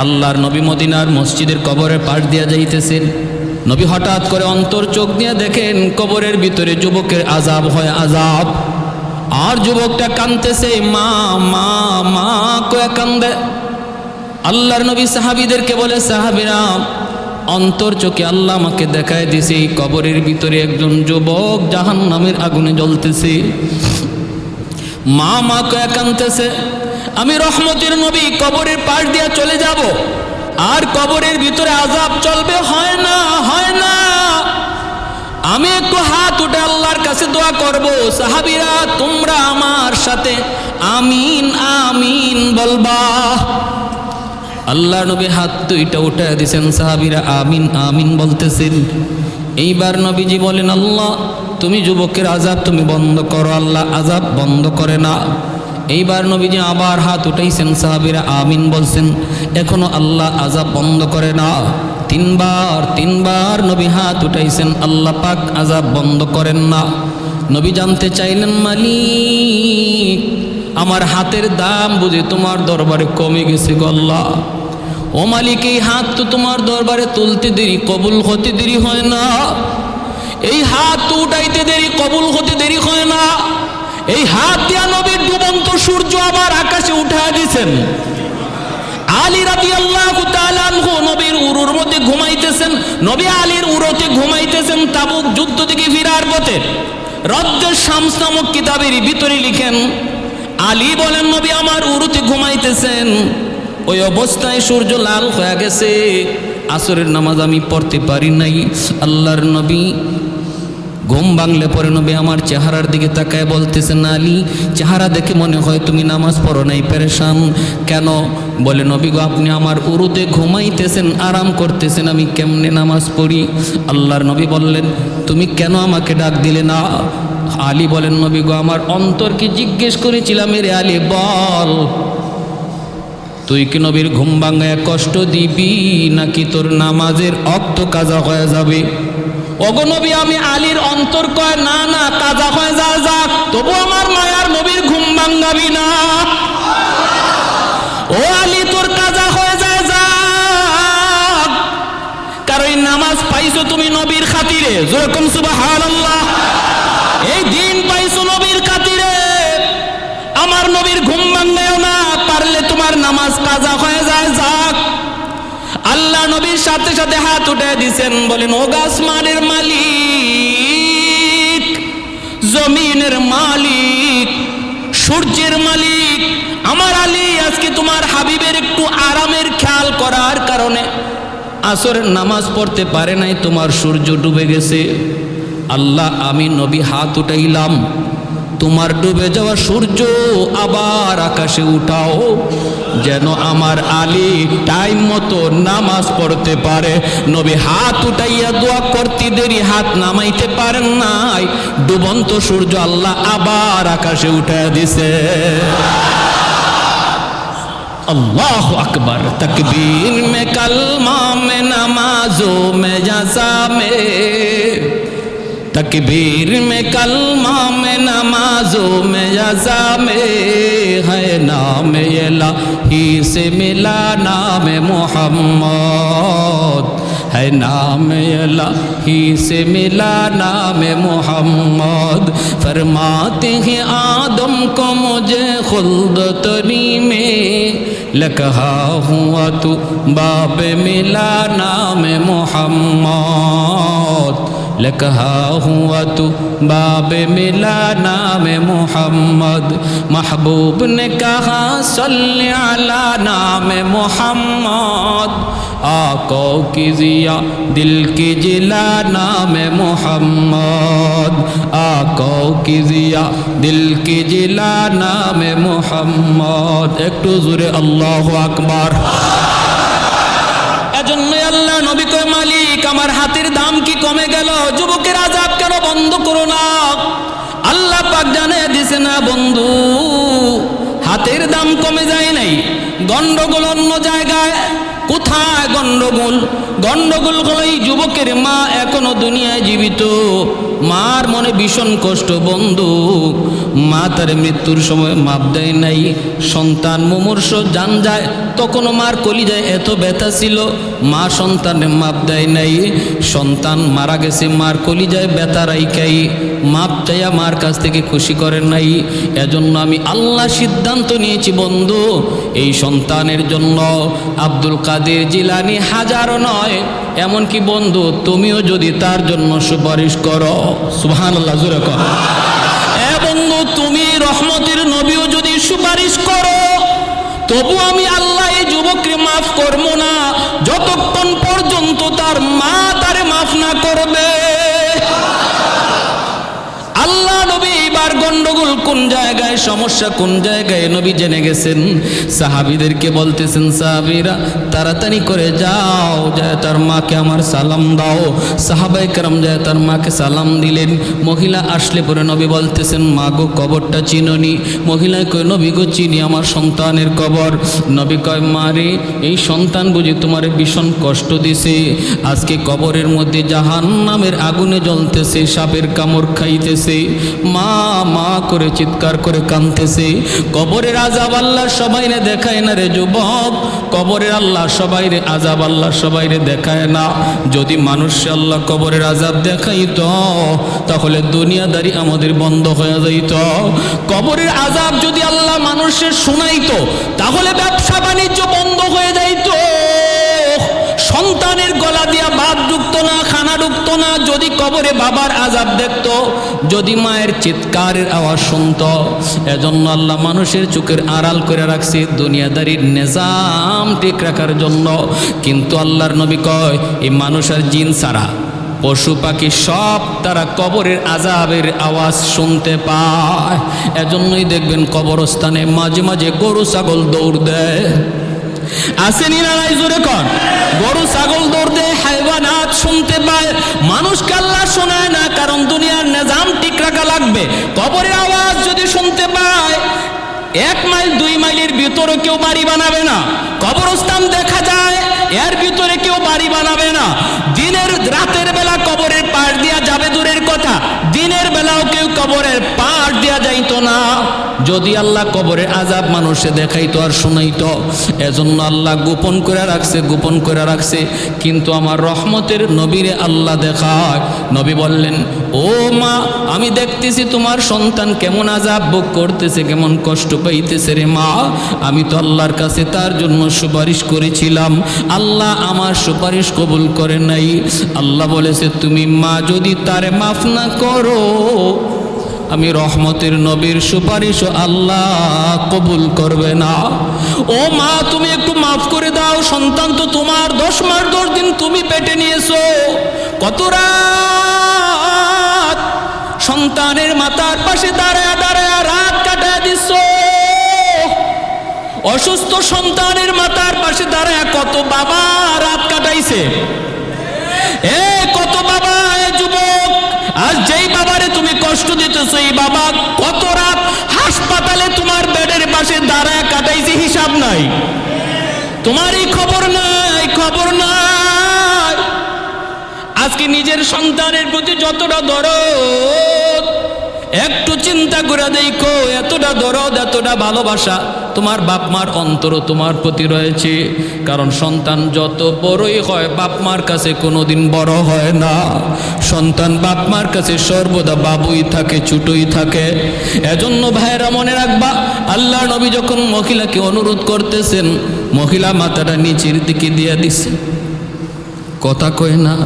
আল্লাহর নবী মদিনার মসজিদের কবরের পাশ দিয়া যাইতেছেন। নবী হঠাৎ করে অন্তর চোখ দিয়ে দেখেন কবরের ভিতরে যুবকের আজাব হয় আজাব আর যুবকটা কানতেছে মা মা মা, কয়ে কান্দে? আল্লাহর নবী সাহাবিদেরকে বলে, সাহাবিরা, অন্তর চোখে আল্লাহ আমাকে দেখায় দিছে কবরের ভিতরে একজন যুবক জাহান নামের আগুনে জ্বলতেছে। মা মা, কয়ে কানতেছে আমি রহমতের নবী, কবরের পাশ দিয়া চলে যাব। আর কবরের ভিতরে আজাব চলবে, হয় না হয় না। আমি একটু হাত উঠে আল্লাহর কাছে দোয়া করব, সাহাবিরা, তোমরা আমার সাথে আমিন আমিন বলবা। আল্লাহ নবী হাত দুইটা উঠে দিছেন সাহাবিরা আমিন আমিন বলতেছেন। এইবার নবীজি বলেন, আল্লাহ, তুমি যুবকের আজাব তুমি বন্ধ করো, আল্লাহ আজাব বন্ধ করে না। এইবার নবীজি আবার হাত উঠাইছেন, সাহাবিরা আমিন বলছেন, এখনও আল্লাহ আজাব বন্ধ করে না। তিনবার তিনবার নবী হাত উঠাইছেন, আল্লাহ পাক আজাব বন্ধ করেন না। নবী জানতে চাইলেন, মালিক, আমার হাতের দাম বুঝে তোমার দরবারে কমে গেছে গল্লা ও মালিক, এই হাত তো তোমার দরবারে তুলতে দেরি, কবুল হতে দেরি হয় না। এই হাত তো উঠাইতে দেরি, কবুল হতে দেরি হয় না। এই হাত দিয়া নবীর ডুবন্ত সূর্য আবার আকাশে উঠা দিছেন। আলী রাতি আল্লাহ নবীর উরুর মধ্যে ঘুমাইতেছেন। নবী আলীর উরতে ঘুমাইতেছেন তাবুক যুদ্ধ থেকে ফিরার পথে। রজ্জের শামস নামক কিতাবের ভিতরে লিখেন, আলী বলেন, নবী আমার উরুতে ঘুমাইতেছেন। ওই অবস্থায় সূর্য লাল হয়ে গেছে। আসরের নামাজ আমি পড়তে পারি নাই। আল্লাহর নবী ঘুম বাংলে পরে নবী আমার চেহারার দিকে তাকায় বলতেছেন আলী চেহারা দেখে মনে হয় তুমি নামাজ পড়ো নাই, পেরেশান। কেন? বলে, নবী গো, আপনি আমার উরুতে ঘুমাইতেছেন, আরাম করতেছেন, আমি কেমনে নামাজ পড়ি? আল্লাহর নবী বললেন, তুমি কেন আমাকে ডাক দিলে না? আলী বলেন, নবী গো, আমার অন্তরকে জিজ্ঞেস করেছিলাম রে আলী, বল, তুই কি নবীর ঘুম ভাঙায় কষ্ট দিবি, নাকি তোর নামাজের অক্ত কাজা হয়ে যাবে? অগনবী আমি আলীর অন্তর কয়, না না কাজা হয়ে, যা যাক তবু আমার মায়ার নবীর ঘুম ভাঙ্গাবি না। ও আলী, তোর কাজা হয়ে যায় যাক কারণ নামাজ পাইছো তুমি নবীর খাতিরে। যেরকম সুবহানাল্লাহ। এই দিন পাইছো নবীর খাতিরে। আমার নবীর ঘুম ভাঙ্গায়ও না, পারলে তোমার নামাজ কাজা হয়ে যায়, যাক। আল্লাহ নবীর সাথে সাথে হাত উঠে দিছেন, বলেন ও গাছমানের মালিক, জমিনের মালিক, সূর্যের মালিক, আমার আলী আজকে তোমার হাবিবের একটু আরামের খেয়াল করার কারণে আসরের নামাজ পড়তে পারে নাই, তোমার সূর্য ডুবে গেছে। আল্লাহ, আমি নবী হাত উঠাইলাম। তোমার ডুবে যাওয়া সূর্য আবার আকাশে উঠাও, যেন আমার আলী টাইম মতো নামাজ পড়তে পারে। নবী হাত উঠাইয়া দোয়া করতে দেরি, হাত নামাইতে পারেন নাই। ডুবন্ত সূর্য আল্লাহ আবার আকাশে উঠাইয়া দিছে। আল্লাহ আকবর, তকবীর মে কলমা মে, নামাজো মে জাসা মে। تکبیر میں کلمہ میں نمازوں میں یزا میں ہے نام الہی سے ملا نام محمد ہے نام الہی سے ملا نام محمد فرماتے ہیں آدم کو مجھے خلد تری میں لکھا ہوا تو باب ملا نام محمد لکھا ہوا تو باب ملا نام محمد محبوب نے کہا، صلی علی نام محمد۔ آقا کی ضیا دل کی جلا نام محمد۔ آقا کی ضیا دل کی جلا نام محمد۔ ایک تو زور اللہ اکبر۔ আল্লাহ নবী কয়, মালিক, আমার হাতের দাম কি কমে গেল? যুবকের আজাব কেন বন্ধ করো না? আল্লাহ পাক জানে দিছে, না বন্ধু, হাতের দাম কমে যায় নাই। দণ্ডগুলো অন্য জায়গায় কোথায় গন্ডগোল? হলো এই যুবকের মা এখনও দুনিয়ায় জীবিত। মার মনে ভীষণ কষ্ট, বন্ধু। মা তার মৃত্যুর সময় মাপ দেয় নাই। সন্তান মুমূর্ষ জান যায়, তখনও মার কলিজায় এত ব্যথা ছিল। মা সন্তানে মাপ দেয় নাই। সন্তান মারা গেছে, মার কলিজায় ব্যথা রাইকাই মাপ চাইয়া মার কাছ থেকে খুশি করেন নাই। এজন্য আমি আল্লাহ সিদ্ধান্ত নিয়েছি, বন্ধু। এই সন্তানের জন্য আব্দুল কাদের জিলানি হাজারও নয়, এমনকি বন্ধু, তুমিও যদি তার জন্য সুপারিশ করো। সুহান জুড়ে কর। বন্ধু, তুমি রহমতের নবীও যদি সুপারিশ করো, তবু আমি আল্লাহ এই যুবককে মাফ করব না। যতক্ষণ পর্যন্ত তার মা তারে মাফ না করবে আল্লাহ নবী এবার গন্ডগোল কোন জায়গায়, সমস্যা কোন জায়গায়? নবী জেনে গেছেন, সাহাবিদেরকে বলতেছেন, সাহাবিরা, তাড়াতাড়ি করে যাও, যায় তার মাকে আমার সালাম দাও। সাহাবাই কারাম যায় তার মাকে সালাম দিলেন। মহিলা আসলে পরে নবী বলতেছেন, মা গো, কবরটা চিননি। মহিলা কয়, নবী গো, চিনি আমার সন্তানের কবর। নবী কয় মারে এই সন্তান বুঝি তোমার ভীষণ কষ্ট দিছে। আজকে কবরের মধ্যে জাহান নামের আগুনে জ্বলতেছে, সাপের কামড় খাইতেছে। মা মা করে চিৎকার করে কাঁদতেছে। কবরের আজাব আল্লাহ সবাই রে দেখায় না রে যুবক। কবরের আল্লাহ সবাই রে আজাব আল্লাহ সবাই রে দেখায় না। যদি মানুষ আল্লাহ কবরের আজাব দেখাইত, তাহলে দুনিয়াদারি আমাদের বন্ধ হয়ে যাইত। কবরের আজাব যদি আল্লাহ মানুষের শোনাইতো, তাহলে ব্যবসা বাণিজ্য বন্ধ হয়ে যাইত। সন্তানের গলা দিয়া বাদ যুক্ত না খানা না, যদি কবরে বাবার আজাব দেখতো, যদি মায়ের চিৎকারের আওয়াজ শুনত। এজন্য আল্লাহ মানুষের চোখের আড়াল করে রাখছে দুনিয়াদারির নিজাম ঠিক রাখার জন্য। কিন্তু আল্লাহর নবী কয়, এই মানুষ আর জিন ছাড়া। পশু পাখি সব তারা কবরের আজাবের আওয়াজ শুনতে পায়। এজন্যই দেখবেন কবরস্থানে মাঝে মাঝে গরু, ছাগল দৌড় দেয়। আসেনি না জোরে কর গরু, ছাগল দৌড় দেয় হাইওয়ানাত শুনতে পায়, মানুষ কাল্লা শোনায় না, কারণ দুনিয়ার নিজাম ঠিক রাখা লাগবে। কবরের আওয়াজ যদি শুনতে পায়, এক মাইল, দুই মাইলের ভিতরে কেউ বাড়ি বানাবে না। কবরস্থান দেখা যায়, এর ভিতরে কেউ বাড়ি বানাবে না। দিনের, রাতের বেলা কবরের পাশ দিয়া যাবে দূরের কথা। দিনের বেলাও কেউ কবরের পাশ দিয়া যাইতো না। যদি আল্লাহ কবরের আজাব মানুষে দেখাইতো আর শুনাইতো, এজন্য আল্লাহ গোপন করে রাখছে, গোপন করে রাখছে। কিন্তু আমার রহমতের নবীরে আল্লাহ দেখায়, নবী বললেন, ও মা, আমি দেখতেছি তোমার সন্তান কেমন আজাব ভোগ করতেছে, কেমন কষ্ট পাইতেছে রে মা। আমি তো আল্লাহর কাছে তার জন্য সুপারিশ করেছিলাম। আল্লাহ আমার সুপারিশ কবুল করে নাই। আল্লাহ বলেছে, তুমি মা, যদি তারে মাফ না করো আমি রহমতের নবীর সুপারিশও আল্লাহ কবুল করবে না। ও মা, তুমি একটু মাফ করে দাও। সন্তান তো তোমার, দশ মাস দশ দিন তুমি পেটে নিয়েছো। কত রাত সন্তানের মাথার পাশে দাঁড়ায় দাঁড়ায় রাত কাটায় দিচ্ছ অসুস্থ সন্তানের মাথার পাশে দাঁড়ায় কত বাবা রাত কাটাইছে। এ কত বাবা যুবক, আজ যেই কষ্ট দিতেছো এই বাবা? কত রাত হাসপাতালে তোমার বেডের পাশে দাঁড়ায় কাটাইছে, হিসাব নাই। তোমার এই খবর নাই খবর নাই। আজকে নিজের সন্তানের প্রতি যতটা দরদ একটু চিন্তা করে দেখো, এতটা দরদ, এতটা ভালোবাসা। তোমার বাপ মার অন্তর তোমার প্রতি রয়েছে। কারণ সন্তান যত বড়ই হয় বাপ মার কাছে কোনোদিন বড় হয় না। সন্তান বাপ মার কাছে সর্বদা বাবুই থাকে, ছুটোই থাকে। এজন্য ভাইয়েরা মনে রাখবা আল্লাহ নবী যখন মহিলাকে অনুরোধ করতেছেন, মহিলা মাথাটা নিচের দিকে দিয়ে দিছে। কথা কয় না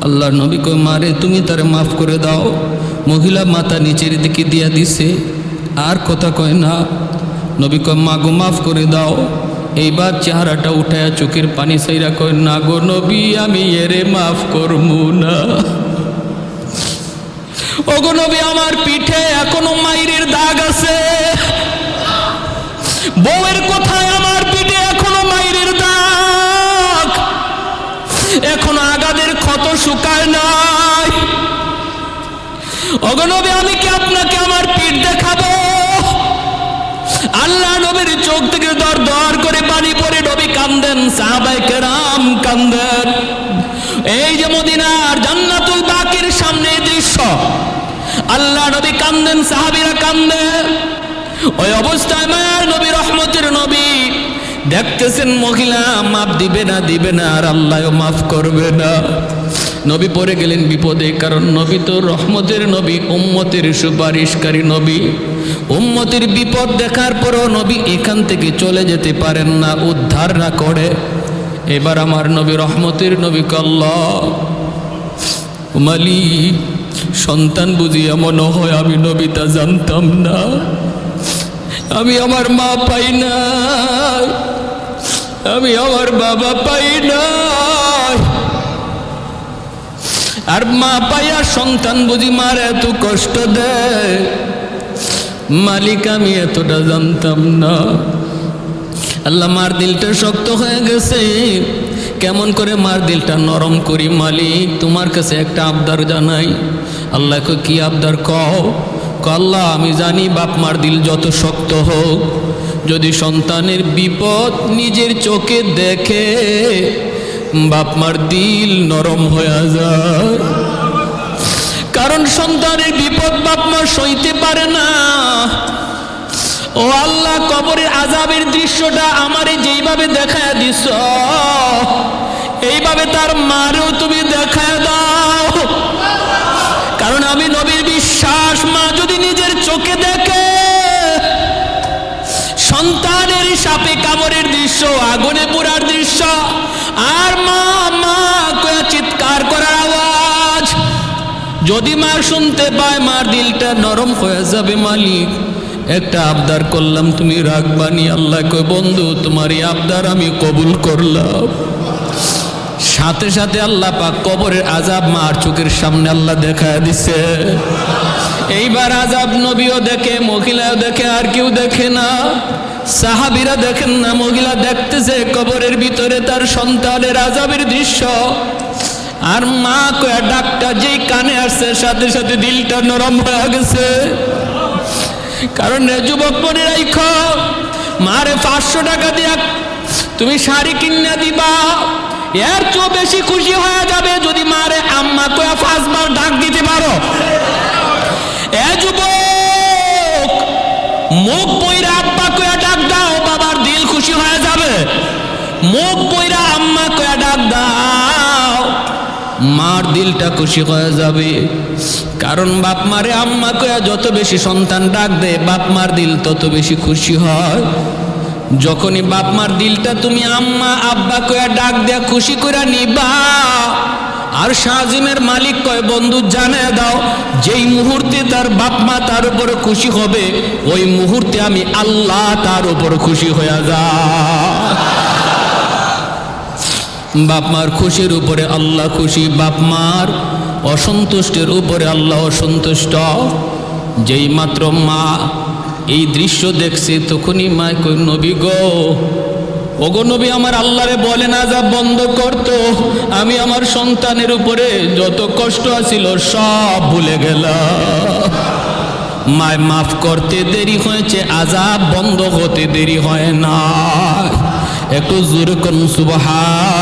আল্লাহ নবী কয় মারে তুমি তারে মাফ করে দাও। মহিলা মাথা নিচের দিকে দিয়া দিছে, আর কথা কয় না নবী কয় মা গো মাফ করে দাও। এইবার চেহারাটা উঠায়া চোখের পানি সাইরা কয়, না গো নবী, আমি এরে মাফ করব না। ওগো নবী, আমার পিঠে এখনও মাইরের দাগ আছে। বউয়ের কোথায় আমার পিঠে এখনও মাইরের দাগ। এখন আগাদের ক্ষত শুকায় নাই অগনবী আমি কি আপনাকে আমার পিঠ দেখাবো? আল্লাহ নবীর চোখ থেকে দর দর করে পানি পরে নবী কান্দেন সাহাবাই কেরাম কান্দেন। এই যে মদিনার জান্নাতুল বাকির সামনে দৃশ্য, আল্লাহ নবী কান্দেন, সাহাবিরা কান্দে ওই অবস্থায় মায়ের নবী, রহমতের নবী দেখতেছেন মহিলা মাফ দিবে না দিবে না, আর আল্লাহ মাফ করবে না। নবী পড়ে গেলেন বিপদে, কারণ নবী তো রহমতের নবী, উম্মতের সুপারিশকারী নবী। উম্মতের বিপদ দেখার পরও নবী এখান থেকে চলে যেতে পারেন না, উদ্ধার না করে। এবার আমার নবী রহমতের নবী কল্লা মালি সন্তান বুঝিয়া এমন হয় আমি নবিতা জানতাম না। আমি আমার মা পাই না আমি আমার বাবা পাই না আর মা পাইয়া সন্তান বুঝি মার এত কষ্ট দেয়? মালিক আমি এতটা জানতাম না। আল্লাহ, মার দিলটা শক্ত হয়ে গেছে। কেমন করে মার দিলটা নরম করি মালিক? তোমার কাছে একটা আবদার জানাই। আল্লাহকে কি আবদার কও? আল্লাহ, আমি জানি বাপ মার দিল যত শক্ত হোক। যদি সন্তানের বিপদ নিজের চোখে দেখে বাপ মার দিল নরম হয়ে যায়। কারণ সন্তানের বিপদ বাপ মা সইতে পারে না। ও আল্লাহ, কবরের আজাবের দৃশ্যটা আমারে যেইভাবে দেখায় দিস এইভাবে তার মারেও তুমি দেখায় দাও। কারণ আমি নবীর বিশ্বাস, মা যদি নিজের চোখে দেখে, সন্তানের সাপে কামড়ের দৃশ্য আগুনে পোড়ার যদি মা শুনতে পায়, মার দিলটা নরম হয়ে যাবে মালিক। একটা আবদার করলাম, তুমি রাখবানি আল্লাহ কই বন্ধু তোমার এই আবদার আমি কবুল করলাম। সাথে সাথে আল্লাহ পাক কবরের আজাব মার চোখের সামনে আল্লাহ দেখা দিছে। এইবার আজাব নবীও দেখে মহিলাও দেখে, আর কেউ দেখে না। সাহাবিরা দেখেন না, মহিলা দেখতেছে কবরের ভিতরে তার সন্তানের আজাবের দৃশ্য। আর মা কয়া ডাকটা যেই কানে আসছে, সাথে সাথে দিলটা নরম হয়ে গেছে। কারণ যুবক মনে রাইখ মারে পাঁচশো টাকা দিয়া তুমি শাড়ি কিনে দিবা, এর চেয়েও বেশি খুশি হয়ে যাবে যদি মারে আম্মা কয়া পাঁচবার ডাক দিতে পারো। এ যুবক, মুখ বইরা আব্বা কয়া, ডাক দাও, বাবার দিল খুশি হয়ে যাবে। মুখ মার দিলটা খুশি হয়ে যাবে। কারণ বাপ মারে আম্মা কয়া যত বেশি সন্তান ডাক দেয়, বাপ মার দিল তত বেশি খুশি হয়। যখনই বাপ মার দিলটা তুমি আম্মা, আব্বা কয়া ডাক দেয়া খুশি করে নিবা, আর শাহজিমের মালিক কয়, বন্ধু জানে দাও, যেই মুহূর্তে তার বাপ মা তার উপরে খুশি হবে, ওই মুহূর্তে আমি আল্লাহ তার উপর খুশি হয়ে যা বাপ মার খুশির উপরে আল্লাহ খুশি, বাপ মার অসন্তুষ্টের উপরে আল্লাহ অসন্তুষ্ট। যেই মাত্র মা, এই দৃশ্য দেখছে তখনই মায় কই নবী গো, ওগো নবী আমার আল্লাহরে বলে না যা বন্ধ করতো আমি আমার সন্তানের উপরে যত কষ্ট আছিল সব ভুলে গেলাম। মায় মাফ করতে দেরি হয়েছে আজাব বন্ধ হতে দেরি হয় না। একটু জোরে লা ইলাহা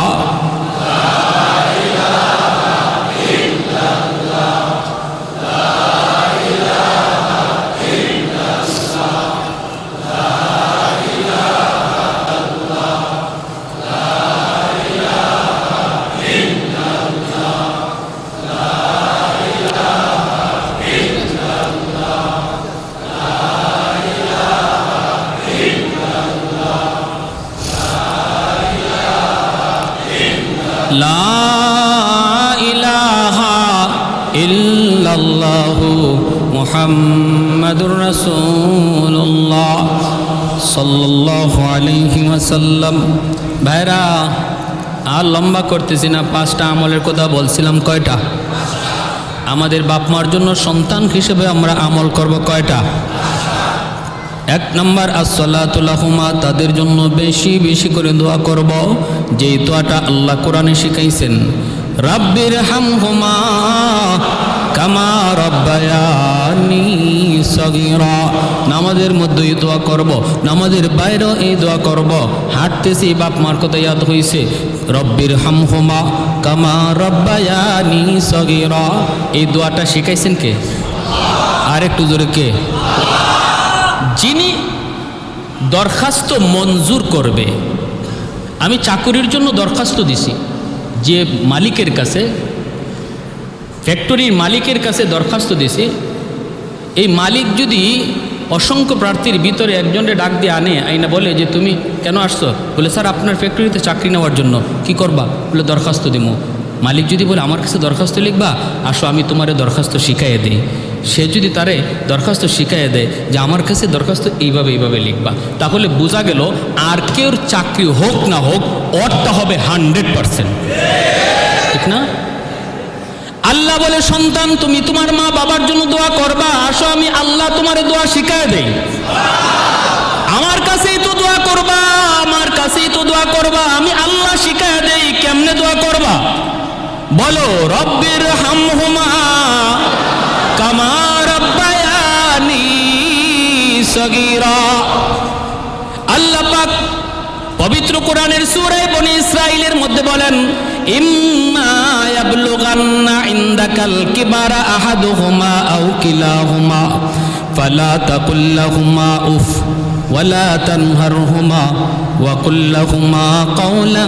মুহাম্মাদুর রাসূলুল্লাহ সাল্লাল্লাহু আলাইহি ওয়াসাল্লাম। ভাইরা, আর লম্বা করতেছি না, পাঁচটা আমলের কথা বলছিলাম, কয়টা? আমাদের বাপ মার জন্য সন্তান হিসেবে আমরা আমল করব কয়টা? এক নম্বর আসসালাতুল্লাহুমা তাদের জন্য বেশি বেশি করে দোয়া করব, যেই দোয়াটা আল্লাহ কোরআনে শিখাইছেন। রাব্বির হাম হামহুমা কামা রব্বায়ানি সগীরা। নামাজের মধ্যে এই দোয়া করব, নামাজের বাইরেও এই দোয়া করব। হাঁটতেছি, বাপ মার কথা ইয়াদ হইছে, রব্বির হামহুমা কামা রব্বায়ানি সগীরা। এই দোয়াটা শিখাইছেন কে? আর একটু জোরে কে? যিনি দরখাস্ত মঞ্জুর করবে, আমি চাকুরির জন্য দরখাস্ত দিছি, যে মালিকের কাছে ফ্যাক্টরির মালিকের কাছে দরখাস্ত দিছি এই মালিক যদি অসংখ্য প্রার্থীর ভিতরে একজনকে ডাক দিয়ে আনে, আইনা বলে যে, তুমি কেন আসছো? বলে, স্যার, আপনার ফ্যাক্টরিতে চাকরি নেওয়ার জন্য কি করবা? বলে, দরখাস্ত দিমু মালিক যদি বলে, আমার কাছে দরখাস্ত লিখবা? আসো, আমি তোমারে দরখাস্ত শিখাইয়ে দিই। সে যদি তারে দরখাস্ত শিখাইয়ে দেয় যে, আমার কাছে দরখাস্ত এইভাবে এইভাবে লিখবা। তাহলে বোঝা গেল, আর কেউর চাকরি হোক না হোক অরটা হবে হান্ড্রেড পারসেন্ট। ঠিক না? আল্লাহ বলে, সন্তান, তুমি তোমার মা বাবার জন্য দোয়া করবা। আসো, আমি আল্লাহ তোমার দোয়া শিখায় দেই। আমার কাছেই তো দোয়া করবা, আমার কাছেই তো দোয়া করবা। আমি আল্লাহ শিখায় দেই, কেমনে দোয়া করবা? বলো, রব্বির হামহুমা কামা রব্বায়ানি সগীরা। আল্লাহ পাক পবিত্র কোরআনের সূরায় বনি ইসরাইলের মধ্যে বলেন, ইম্মা يبلغن عندك الكبر أحدهما أو كلاهما فلا تقل لهما أف ولا تنهرهما وقل لهما قولا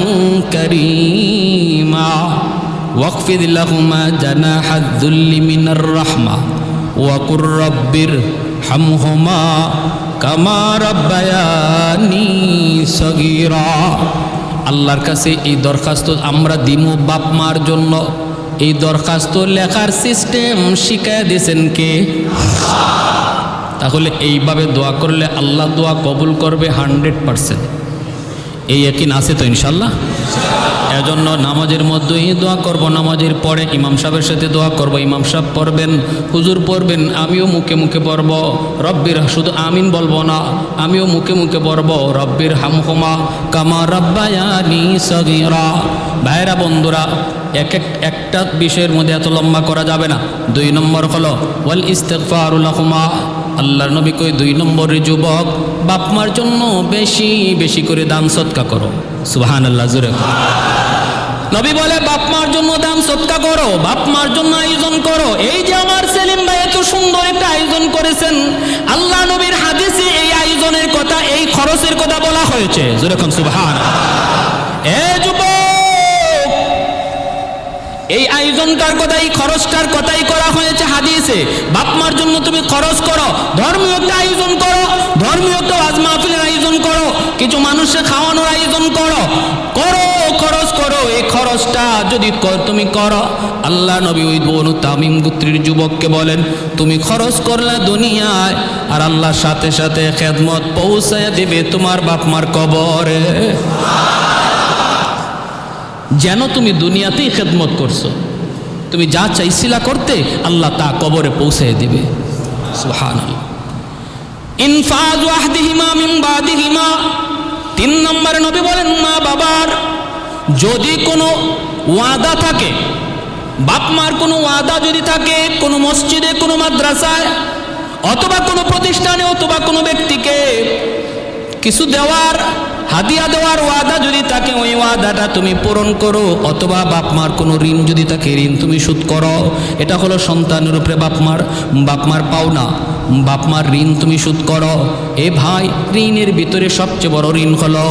كريما واخفض لهما جناح الذل من الرحمة وقل رب ارحمهما كما ربياني صغيرا আল্লাহর কাছে এই দরখাস্ত আমরা দিমু বাপ মার জন্য। এই দরখাস্ত লেখার সিস্টেম শিখায় দিয়েছেন কে? তাহলে এইভাবে দোয়া করলে আল্লাহ দোয়া কবুল করবে হান্ড্রেড পারসেন্ট এই একই আছে তো ইনশাল্লাহ? এজন্য নামাজের মধ্যেই দোয়া করব। নামাজের পরে ইমাম সাহেবের সাথে দোয়া করব। ইমাম সাহেব পড়বেন, হুজুর পড়বেন, আমিও মুখে মুখে পড়ব। রব্বির, শুধু আমিন বলব না, আমিও মুখে মুখে পড়ব। রব্বির হামহুমা কামা রব্বায়ানি সগীরা। ভাইরা বন্ধুরা, এক এক, একটা বিষয়ের মধ্যে এত লম্বা করা যাবে না। দুই নম্বর হলো, ওয়াল ইস্তেকফারুল্লাহুমা আল্লাহর নবী কই, দুই নম্বরের যুবক বাপমার জন্য বেশি বেশি করে দান সৎকা করো। সুবাহান আল্লাহ জুড়ে করো। নবী বলে, বাপ মার জন্য দান সৎকা করো, বাপ মার জন্য আয়োজন করো। এই যে আমার সেলিম ভাই এত সুন্দর একটা আয়োজন করেছেন, আল্লাহ নবীর হাদিসে এই আয়োজনের কথা, এই খরচের কথা বলা হয়েছে। যেরকম সুবহান এ যুবক, এই আয়োজনটার কথা, এই খরচটার কথাই করা হয়েছে হাদিসে। বাপ মার জন্য তুমি খরচ করো, ধর্মীয় আয়োজন করো ধর্মীয় একটা আজ মাহফিলের আয়োজন করো, কিছু মানুষের খাওয়ানোর আয়োজন করো। করো, খরচ করো, এই খরচটা যদি তুমি করো, আল্লাহ নবী ওই বনু তামিম গুত্রির যুবককে বলেন, তুমি খরচ করলে দুনিয়ায়, আর আল্লাহর সাথে সাথে খেদমত পৌঁছায় দিবে তোমার বাপ মার কবরে। যেন তুমি দুনিয়াতেই খেদমত করছ। তুমি যা চাইছিলা করতে, আল্লাহ তা কবরে পৌঁছে দিবে। সুবহানাল্লাহ। ইনফাজ ওয়াহদিহিমা মিন বাদিহিমা। তিন নম্বরে নবী বলেন, মা বাবার, যদি কোনো ওয়াদা থাকে বাপ মার কোনো ওয়াদা যদি থাকে, কোনো মসজিদে, কোনো মাদ্রাসায়, অথবা কোনো প্রতিষ্ঠানে, অথবা কোনো ব্যক্তিকে কিছু দেওয়ার, হাদিয়া দেওয়ার ওয়াদা যদি থাকে, ওই ওয়াদাটা তুমি পূরণ করো, অথবা বাপ মার কোনো ঋণ যদি থাকে, ঋণ তুমি শোধ করো। এটা হলো সন্তানের উপরে বাপ মার বাপ মার বাপ মার ঋণ তুমি শোধ করো। এ ভাই, ঋণের ভিতরে সবচেয়ে বড় ঋণ হলো,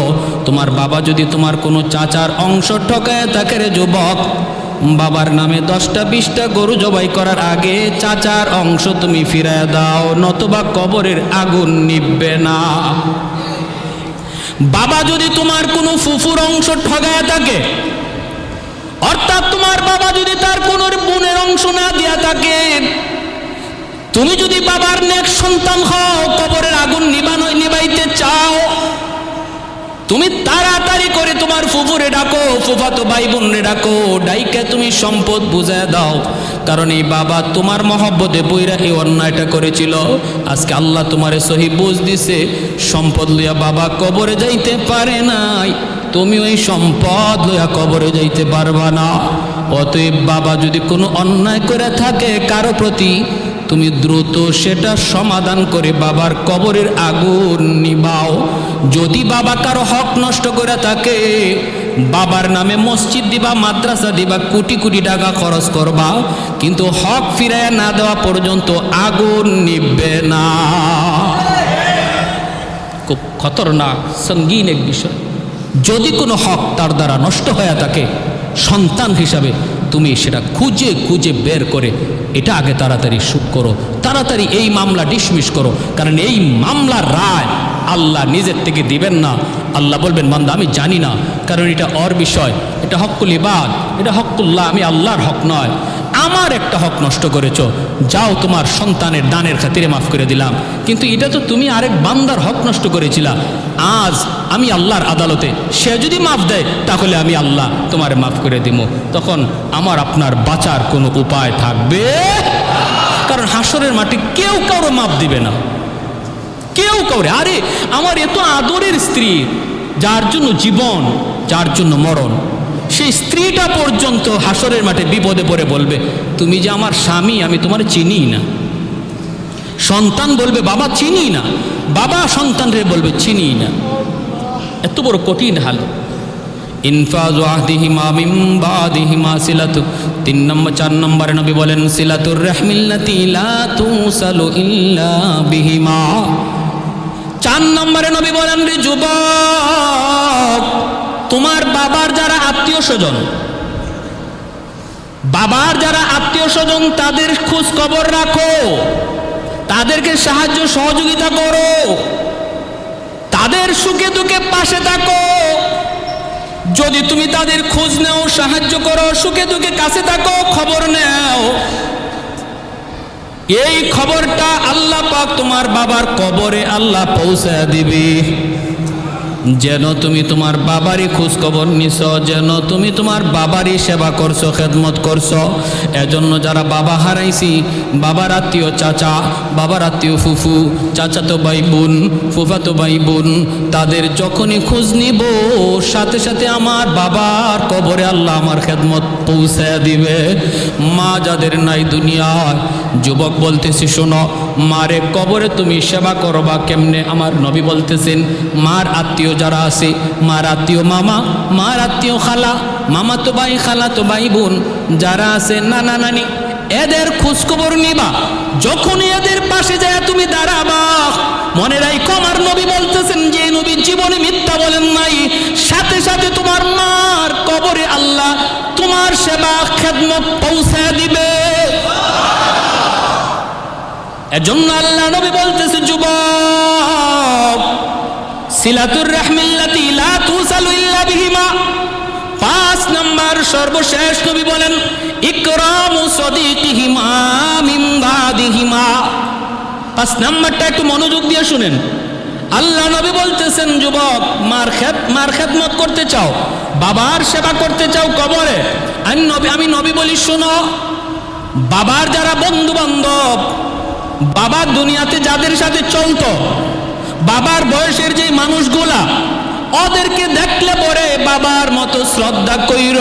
তোমার বাবা যদি তোমার কোনো চাচার অংশ ঠকায় থাকে রে যুবক, বাবার নামে দশটা বিশটা গরু জবাই করার আগে চাচার অংশ তুমি ফিরায় দাও, নতবা কবরের আগুন নিববে না। বাবা যদি তোমার কোনো ফুফুর অংশ ঠগায় থাকে, অর্থাৎ তোমার বাবা যদি তার কোনো বোনের অংশ না দিয়া থাকে তুমি যদি বাবার নেক সন্তান হও, কবরের আগুন নিবানো নিবাইতে চাও, তুমি তাড়াতাড়ি করে তোমার ফুফুরে ডাকো ফুফাতো ভাই বোনরে ডাকো, ডাইকে তুমি সম্পদ বুঝায় দাও। কারণ এই বাবা তোমার মহব্বতে বইরা এই অন্যায়টা করেছিল। আজকে আল্লাহ তোমারে সহি বুঝ দিছে, সম্পদ লইয়া বাবা কবরে যাইতে পারে নাই। তুমি ওই সম্পদ লইয়া কবরে যাইতে পারবা না। অতএব বাবা যদি কোনো অন্যায় করে থাকে, কারও প্রতি তুমি দ্রুত সেটা সমাধান করে বাবার কবরের আগুন নিবাও। যদি বাবা কারও হক নষ্ট করে থাকে, বাবার নামে মসজিদ দিবা, মাদ্রাসা দিবা, কোটি কোটি টাকা খরচ করবা, কিন্তু হক ফিরাইয়া না দেওয়া পর্যন্ত আগুন নিবে না। খুব খতরনাক, সঙ্গীন এক বিষয়। যদি কোনো হক তার দ্বারা নষ্ট হয়ে থাকে, সন্তান হিসাবে তুমি সেটা খুঁজে খুঁজে বের করে, এটা আগে তাড়াতাড়ি সুখ করো, তাড়াতাড়ি এই মামলা ডিসমিস করো, কারণ এই মামলার রায় আল্লাহ নিজের থেকে দিবেন না। আল্লাহ বলবেন, বান্দা, আমি জানি না, কারণ এটা অর বিষয়, এটা হকুল ইবাদ, এটা হকুল্লাহ আমি আল্লাহর হক নয়। আমার একটা হক নষ্ট করেছ, যাও তোমার সন্তানের দানের খাতিরে মাফ করে দিলাম। কিন্তু এটা তো তুমি আরেক বান্দার হক নষ্ট করেছিলা। আজ আমি আল্লাহর আদালতে, সে যদি মাফ দেয়, তাহলে আমি আল্লাহ তোমারে মাফ করে দিব তখন আমার আপনার বাঁচার কোনো উপায় থাকবে? কারণ হাসরের মাটি কেউ কারও মাফ দিবে না। কেউ কাউরে। আরে, আমার এত আদরের স্ত্রী, যার জন্য জীবন, যার জন্য মরণ সেই স্ত্রীটা পর্যন্ত হাসরের মাঠে বিপদে পড়ে বলবে, তুমি যে আমার স্বামী, আমি তোমার চিনি না। সন্তান বলবে, বাবা চিনি না। বাবা সন্তানরে বলবে চিনি না। এত বড় কঠিন হাল। ইনফাজ আহদিহিমা মিম বাদিহিমা সিলাতু। তিন নম্বর, চার নম্বরে নবী বলেন, সিলাতুর রহমিল্লাতি লা তুসালু ইল্লা বিহিমা। চার নম্বরে নবী বলেন, রে যুবক তোমার বাবার যারা আত্মীয় স্বজন, বাবার যারা আত্মীয় স্বজন, তাদের খোঁজ খবর রাখো, তাদেরকে সাহায্য সহযোগিতা করো, তাদের সুখে দুঃখে পাশে থাকো। যদি তুমি তাদের খোঁজ নেও, সাহায্য করো, সুখে দুঃখে কাছে থাকো, খবর নেও। এই খবরটা আল্লাহ পাক তোমার বাবার কবরে আল্লাহ পৌঁছায় দিবে। যেন তুমি তোমার বাবারই খোঁজ খবর নিছ, যেন তুমি তোমার বাবারই সেবা করছ, খেদমত করছ। এজন্য যারা বাবা হারাইছি, বাবার আত্মীয় চাচা, বাবার আত্মীয় ফুফু, চাচাতো ভাই বোন, ফুফাতো ভাই বোন, তাদের যখনই খোঁজ নিব, সাথে সাথে আমার বাবার কবরে আল্লাহ আমার খেদমত পৌঁছে দিবে। মা যাদের নাই দুনিয়ায়, যুবক বলতেছি, শোনো, মারে কবরে তুমি সেবা করবা কেমনে? আমার নবী বলতেছেন, মার আত্মীয় যারা আছে, মার আত্মীয় মামা, মার আত্মীয় খালা, মামা তো ভাই, খালা তো ভাই বোন, যারা আছে, নানা নানি, এদের খোঁজখবর নিবা। যখনই এদের পাশে যায় তুমি দাঁড়াবা, মনে রাখো আমার নবী বলতেছেন, যে নবী জীবনে মিথ্যা বলেন নাই, সাথে সাথে তোমার মার কবরে আল্লাহ তোমার সেবা, খেদমত পৌঁছে দিবে। এজন্য আল্লাহ নবী বলতেছে, যুবক সিলাতুর রাহমিল্লাতি লা তুসালু ইল্লা বিহিমা। পাঁচ নাম্বার সর্বশেষ নবী বলেন, ইকরামু সদিকিহিমা মিন বাদিহিমা। পাঁচ নাম্বারটা একটু মনোযোগ দিয়ে শুনেন। আল্লাহ নবী বলতেছেন, যুবক, মার খেত মার খেদমত করতে চাও, বাবার সেবা করতে চাও কবরে। আমি নবী আমি নবী বলি, শোনো, বাবার যারা বন্ধু বান্ধব বাবার দুনিয়াতে যাদের সাথে চলতো বাবার বয়সের যে মানুষগুলা, ওদেরকে দেখলে পরে বাবার মতো শ্রদ্ধা কইর।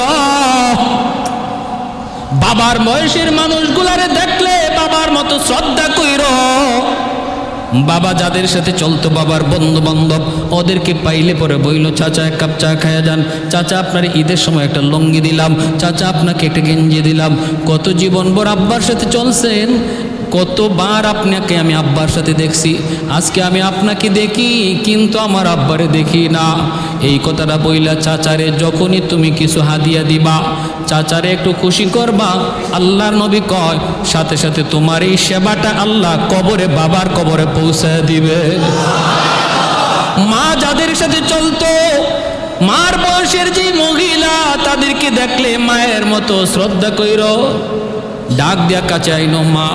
বাবার বয়সের মানুষগুলারে দেখলে বাবার মতো শ্রদ্ধা কইর। বাবা যাদের সাথে চলতো, বাবার বন্ধু বান্ধব ওদেরকে পাইলে পরে বইল, চাচা, এক কাপ চা খায়া যান। চাচা, আপনার ঈদের সময় একটা লঙ্গি দিলাম। চাচা, আপনাকে একটা গেঞ্জি দিলাম। কত জীবনভর আব্বার সাথে চলছেন কতবার আপনাকে আমি আব্বার সাথে দেখছি। আজকে আমি আপনাকে দেখি, কিন্তু আমার আব্বারে দেখি না। এই কথাটা বইলা চাচারে, যখনই তুমি কিছু হাদিয়া দিবা, চাচারে একটু খুশি করবা। আল্লাহর নবী কয়, সাথে সাথে তোমার এই সেবাটা আল্লাহ কবরে, বাবার কবরে পৌঁছায় দিবে। মা যাদের সাথে চলতো, মার বয়সের যে মহিলা, তাদেরকে দেখলে মায়ের মতো শ্রদ্ধা কইর। ডাক দেয়া কাছে আইনো মা।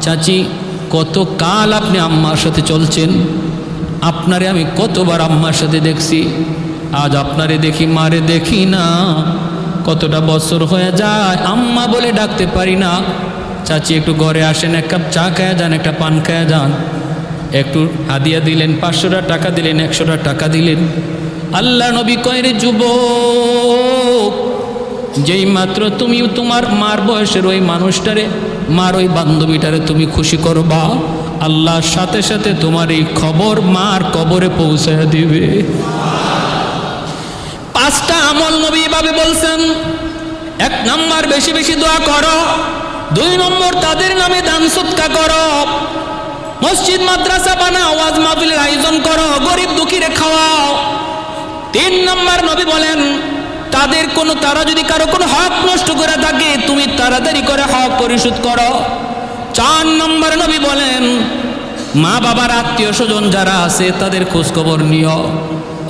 চাচি, কত কাল আপনি আম্মার সাথে চলছেন? আপনারে আমি কতবার আম্মার সাথে দেখছি। আজ আপনারে দেখি, মারে দেখি না। কতটা বছর হয়ে যায়, আম্মা বলে ডাকতে পারি না। চাচি, একটু ঘরে আসেন, এক কাপ চা খায়া যান, একটা পান খায়া যান। একটু হাদিয়া দিলেন পাঁচশোটা টাকা দিলেন একশোটা টাকা দিলেন। আল্লাহ নবী কয়রে যুবক যেই মাত্র তুমি তোমার মার বয়সের ওই মানুষটারে মার ওই বান্ধবীটারে তুমি খুশি করবা? আল্লাহর সাথে সাথে তোমার এই খবর মার কবরে পৌঁছায় দিবে। পাঁচটা আমল নবী এভাবে বলছেন, এক নাম্বার বেশি বেশি দোয়া করো, দুই নম্বর তাদের নামে দান সৎকা করো, মসজিদ, মাদ্রাসা বানাও, ওয়াজ মাহফিলের আয়োজন করো, গরিব দুঃখীরে খাওয়াও। তিন নম্বর নবী বলেন তাদের কোনো, তারা যদি কারও কোনো হক নষ্ট করে থাকে, তুমি তাড়াতাড়ি করে হক পরিশোধ করো। চার নম্বর নবী বলেন, মা বাবার আত্মীয় স্বজন যারা আছে, তাদের খোঁজখবর নিও।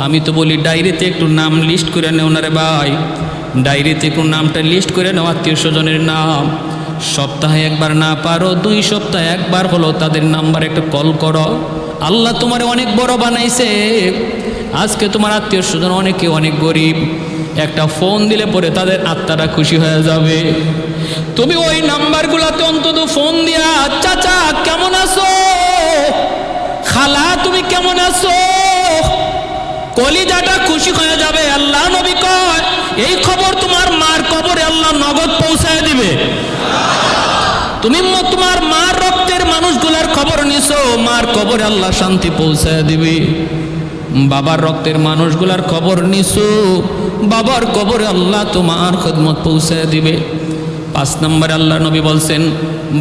আমি তো বলি, ডায়েরিতে একটু নাম লিস্ট করে নেও না রে ভাই। ডায়েরিতে একটু নামটা লিস্ট করে নাও আত্মীয় স্বজনের নাম। সপ্তাহে একবার না পারো, দুই সপ্তাহে একবার হলো তাদের নাম্বার একটা কল করো। আল্লাহ তোমার অনেক বড় বানাইছে। আজকে তোমার আত্মীয় স্বজন অনেকে অনেক গরিব। একটা ফোন দিলে পরে তাদের আত্মাটা খুশি হয়ে যাবে। তুমি ওই নাম্বারগুলোতে অন্তত ফোন দিয়া, চাচা, কেমন আছো? খালা, তুমি কেমন আছো? কলিজাটা খুশি হয়ে যাবে, আল্লাহ নবী কয়। এই খবর তোমার মার কবরে আল্লাহ নগদ পৌঁছায় দিবে। তুমি তোমার মার রক্তের মানুষগুলার খবর নিছো, মার কবরে আল্লাহ শান্তি পৌঁছায় দিবে। বাবার রক্তের মানুষগুলার খবর নিছো, বাবার কবরে আল্লাহ তোমার খদমত পৌঁছায় দিবে। পাঁচ নম্বরে আল্লাহ নবী বলছেন,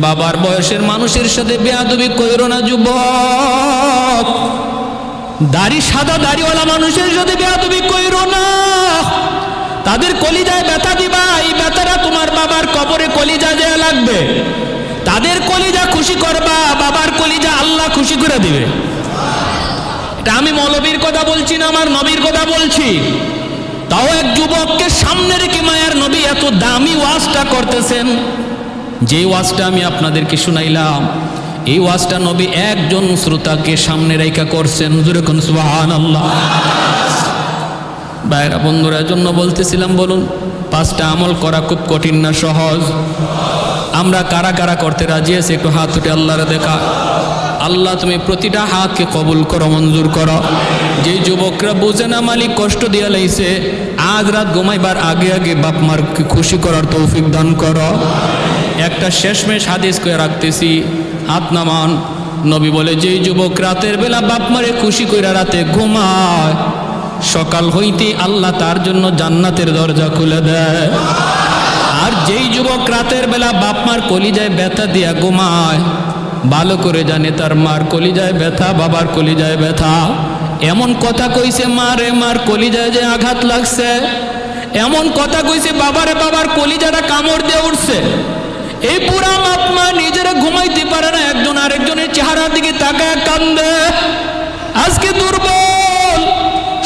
বাবার বয়সের মানুষের সাথে বেয়াদবি কইরো না, যুবক। দাড়ি সাদা দাড়িওয়ালা মানুষের সাথে বেয়াদবি কইরো না। তাদের কলিজায় ব্যথা দিবা, এই ব্যথাটা তোমার বাবার কবরে কলিজা দেয়া লাগবে। তাদের কলিজা খুশি করবা, বাবার কলিজা আল্লাহ খুশি করে দিবে। এটা আমি মৌলবীর কথা বলছি না, আমার নবীর কথা বলছি। তাও এক যুবককে সামনে রেখে মায়ার নবী এত দামি ওয়াজটা করতেছেন। যে ওয়াজটা আমি আপনাদেরকে শুনাইলাম, এই ওয়াজটা নবী একজন শ্রোতাকে সামনে রেখা করছেন। যেরকম সুবাহান আল্লাহ বাইরা বন্ধুরা জন্য বলতেছিলাম, বলুন, পাঁচটা আমল করা খুব কঠিন না সহজ? আমরা কারা কারা করতে রাজি আছি? একটু হাত উঠে আল্লাহরে দেখা। আল্লাহ তুমি প্রতিটা হাতকে কবুল করো, মঞ্জুর করো। যে যুবকরা বুঝে না মালিক কষ্ট দিয়া লাইছে আজ রাত ঘুমাইবার আগে আগে বাপ মারকে খুশি করার তৌফিক দান করো। একটা শেষমেশ হাদিস করে রাখতেছি, হাত নামান। নবী বলে, যেই যুবক রাতের বেলা বাপ মারে খুশি কইরা রাতে ঘুমায়, সকাল হইতে আল্লাহ তার জন্য জান্নাতের দরজা খুলে দেয়। আর যেই যুবক রাতের বেলা বাপ মার কলিজায় ব্যথা দিয়া ঘুমায় ভালো করে জানে তার মার কলিজায় ব্যথা, বাবার কলিজায় ব্যথা। এমন কথা কইছে মারে, মার কলিজায় যে আঘাত লাগছে। এমন কথা কইছে বাবারে, বাবার কলিজাটা কামড় দিয়ে উঠছে। এই পুরা বাপ মা নিজেরা ঘুমাইতে পারে না, একজন আরেকজনের চেহারার দিকে তাকায় কান্দে। আজকে দুর্বল।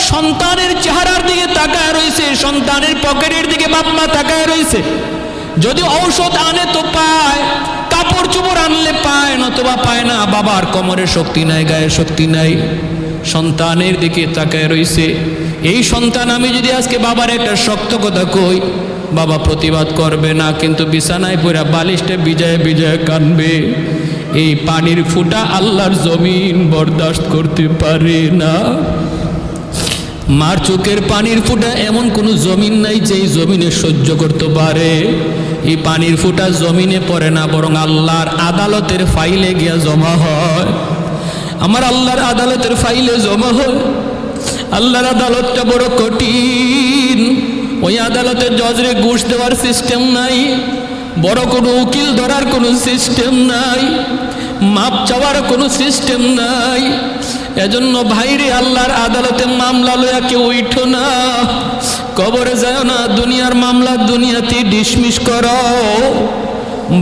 সন্তানের চেহারার দিকে তাকায় রয়েছে সন্তানের পকেটের দিকে বাপমা তাকায় রয়েছে যদি ঔষধ আনে তো পায়। কাপড় আনলে পায় নতুবা পায় না, বাবার কোমরে শক্তি নাই, গায়ে শক্তি নাই, সন্তানের দিকে তাকায় রইছে। এই সন্তান আমি যদি আজকে বাবার একটা শক্ত কথা কই, বাবা প্রতিবাদ করবে না, কিন্তু বিছানায় পড়া বালিশটা বিজয় বিজয় কানবে। এই পানির ফুটা আল্লাহর জমিন বরদাস্ত করতে পারে না। মার চোখের পানির ফুটা এমন কোনো জমিন নাই যেই জমিনে সহ্য করতে পারে। এই পানির ফুটা জমিনে পড়ে না, বরং আল্লাহর আদালতের ফাইলে গিয়া জমা হয়। আমার আল্লাহর আদালতের ফাইলে জমা হয়। আল্লাহর আদালতটা বড় কঠিন। ওই আদালতে জজরে ঘুষ দেওয়ার সিস্টেম নাই। বড় কোনো উকিল ধরার কোনো সিস্টেম নাই। মাপ চাওয়ার কোনো সিস্টেম নাই। এজন্য ভাইরে আল্লাহর আদালতে মামলা লয়া কেউ উঠো না। কবরে যায় না, দুনিয়ার মামলা দুনিয়াতে ডিসমিস করো।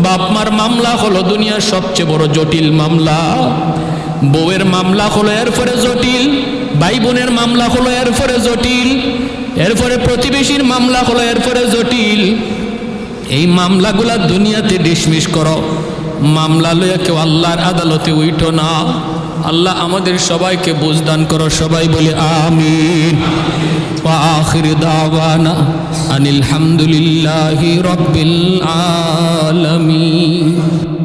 বাপমার মামলা হলো দুনিয়ার সবচেয়ে বড় জটিল মামলা। বউয়ের মামলা হলো এরপরে জটিল ভাই বোনের মামলা হলো এরপরে জটিল, এরপরে প্রতিবেশীর মামলা হলো এরপরে জটিল। এই মামলাগুলা দুনিয়াতে ডিসমিস করো। মামলা লইয়া কেউ আল্লাহর আদালতে উইঠো না। আল্লাহ আমাদের সবাইকে বুঝদান করো সবাই বলে আমিন। আখির দাওয়ানা আনিল হামদুলিল্লাহি রব্বিল আলামিন।